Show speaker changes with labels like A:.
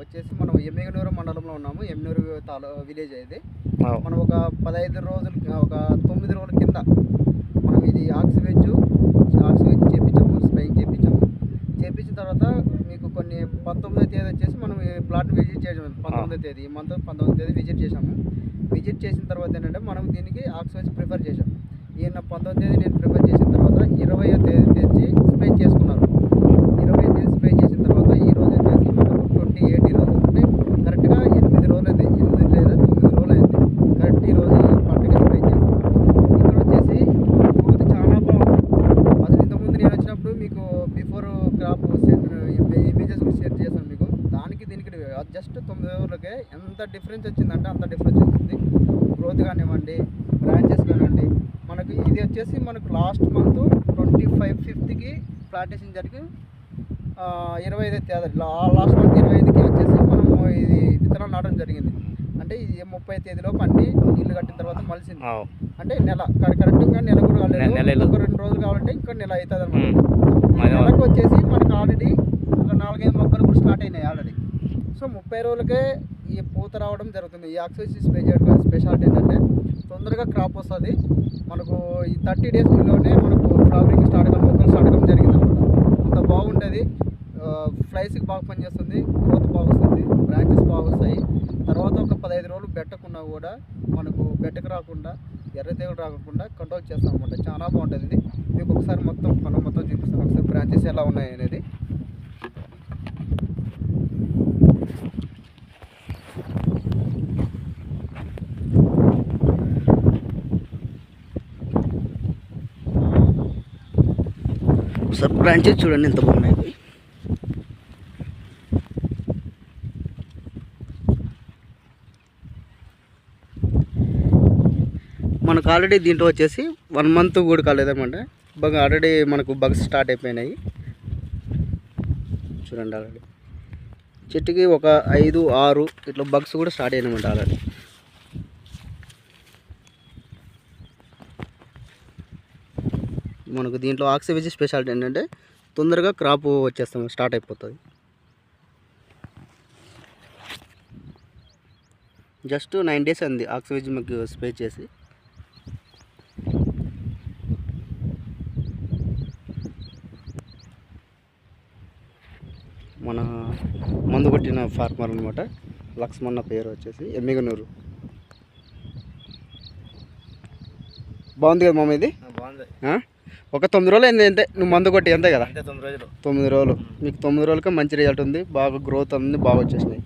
A: వచ్చేసి మనం ఎమ్మిగనూరు మండలంలో ఉన్నాము. ఎమ్మినూరు తాలూ విలేజ్ ఇది.
B: అవు.
A: మనం ఒక పదహైదు రోజులు ఒక తొమ్మిది రోజుల కింద మనం ఇది ఆక్సివెజ్ ఆక్సివెజ్ చేపించాము స్ప్రేయింగ్ చేపించాము. చేపించిన తర్వాత మీకు కొన్ని పంతొమ్మిదో తేదీ వచ్చేసి మనం ఈ ప్లాట్ని విజిట్ చేసాము పంతొమ్మిదో తేదీ ఈ మంత్ పంతొమ్మిదో తేదీ విజిట్ చేసాము విజిట్ చేసిన తర్వాత ఏంటంటే మనం దీనికి ఆక్సివెజ్ ప్రిఫర్ చేసాం ఈయన పంతొమ్మిదో తేదీ నేను ప్రిఫర్ చేసిన తర్వాత ఇరవయో తేదీ తెచ్చి స్ప్రే చేసుకున్నారు ఇరవై తేదీ స్ప్రే చేసిన తర్వాత ఈ రోజు వచ్చేసి మనకు ట్వంటీ ఎయిట్ ఈరోజు అంటే కరెక్ట్గా ఎనిమిది రోజులు అయింది ఎనిమిది లేదా తొమ్మిది రోజులు అయింది కరెక్ట్ ఈ రోజు ఈ పంటగా స్ప్రే చేసి ఇక్కడ వచ్చేసి గ్రోత్ చాలా బాగుంది అసలు ఇంతకుముందు నేను వచ్చినప్పుడు మీకు బిఫోర్ క్రాప్ ఇమేజెస్ కూడా షేర్ చేశాను మీకు దానికి దీనికి జస్ట్ తొమ్మిది రోజులకే ఎంత డిఫరెన్స్ వచ్చిందంటే అంత డిఫరెన్స్ వచ్చింది. గ్రోత్ కానివ్వండి బ్రాంచెస్ కానివ్వండి మనకి ఇది వచ్చేసి మనకు లాస్ట్ మంత్ ట్వంటీ ఫైవ్ ఫిఫ్త్కి ప్లాంటేషన్ జరిగి ఇరవై ఐదు తేదీ లాస్ట్ మంత్ ఇరవై ఐదుకి వచ్చేసి మనము ఇది విత్తనాలు నాటడం జరిగింది. అంటే ఇది ముప్పై తేదీలోపు అన్ని నీళ్ళు కట్టిన తర్వాత మలిసింది. అంటే నెల కరె- కరెక్ట్గా నెల కూడా కాలేదు. ఒక రెండు రోజులు కావాలంటే ఇంకా నెల అవుతుంది అనమాట నెలకు వచ్చేసి మనకు ఆల్రెడీ ఒక నాలుగైదు మొక్కలు కూడా స్టార్ట్ అయినాయి ఆల్రెడీ సో ముప్పై రోజులకే ఈ పూత రావడం జరుగుతుంది. ఈ ఆక్సిజన్ స్ప్రే చేయడం స్పెషాలిటీ ఏంటంటే తొందరగా క్రాప్ వస్తుంది. మనకు ఈ థర్టీ డేస్లోనే మనకు ఫ్లవరింగ్ స్టార్ట్ అవ్వడం మొక్కలు స్టార్ట్ అవ్వడం జరిగింది అంత బాగుంటుంది. ఫ్లైస్కి బాగా పనిచేస్తుంది గ్రోత్ బాగుస్తుంది బ్రాంచెస్ బాగుస్తాయి తర్వాత ఒక పదహైదు రోజులు బెట్టకున్నా కూడా మనకు బెట్టకు రాకుండా ఎర్ర తెగులు రాకుండా కంట్రోల్ చేస్తాం అనమాట చాలా బాగుంటుంది ఇది. మీకు ఒకసారి మొత్తం పొలం మొత్తం చూపిస్తాను. ఒకసారి బ్రాంచెస్ ఎలా ఉన్నాయి అనేది.
B: ఒకసారి బ్రాంచెస్ చూడండి ఎంత బాగున్నాయి. మనకు ఆల్రెడీ దీంట్లో వచ్చేసి వన్ మంత్ కూడా కాలేదన్నమాట. బాగా ఆల్రెడీ మనకు బగ్స్ స్టార్ట్ అయిపోయినాయి. చూడండి ఆల్రెడీ చెట్టుకి ఒక ఐదు ఆరు ఇట్లా బగ్స్ కూడా స్టార్ట్ అయినాయన్నమాట ఆల్రెడీ మనకు దీంట్లో ఆక్సివేజ్ స్పెషాలిటీ ఏంటంటే తొందరగా క్రాప్ వచ్చేస్తాం స్టార్ట్ అయిపోతుంది. జస్ట్ నైన్ డేస్ అంది ఆక్సివేజ్ మీకు స్ప్రే చేసి. మన మందు కొట్టిన ఫార్మర్ అనమాట లక్ష్మణ పేరు వచ్చేసి ఎమ్మిగనూరు. బాగుంది కదా మామ ఇది?
A: బాగుంది?
B: ఒక తొమ్మిది రోజులు అయింది అంతే నువ్వు మందు కొట్టి అంతే కదా?
A: అంతే తొమ్మిది రోజులు.
B: తొమ్మిది రోజులు. మీకు తొమ్మిది రోజులకే మంచి రిజల్ట్ ఉంది. బాగా గ్రోత్ ఉంది బాగా వచ్చేసినాయి.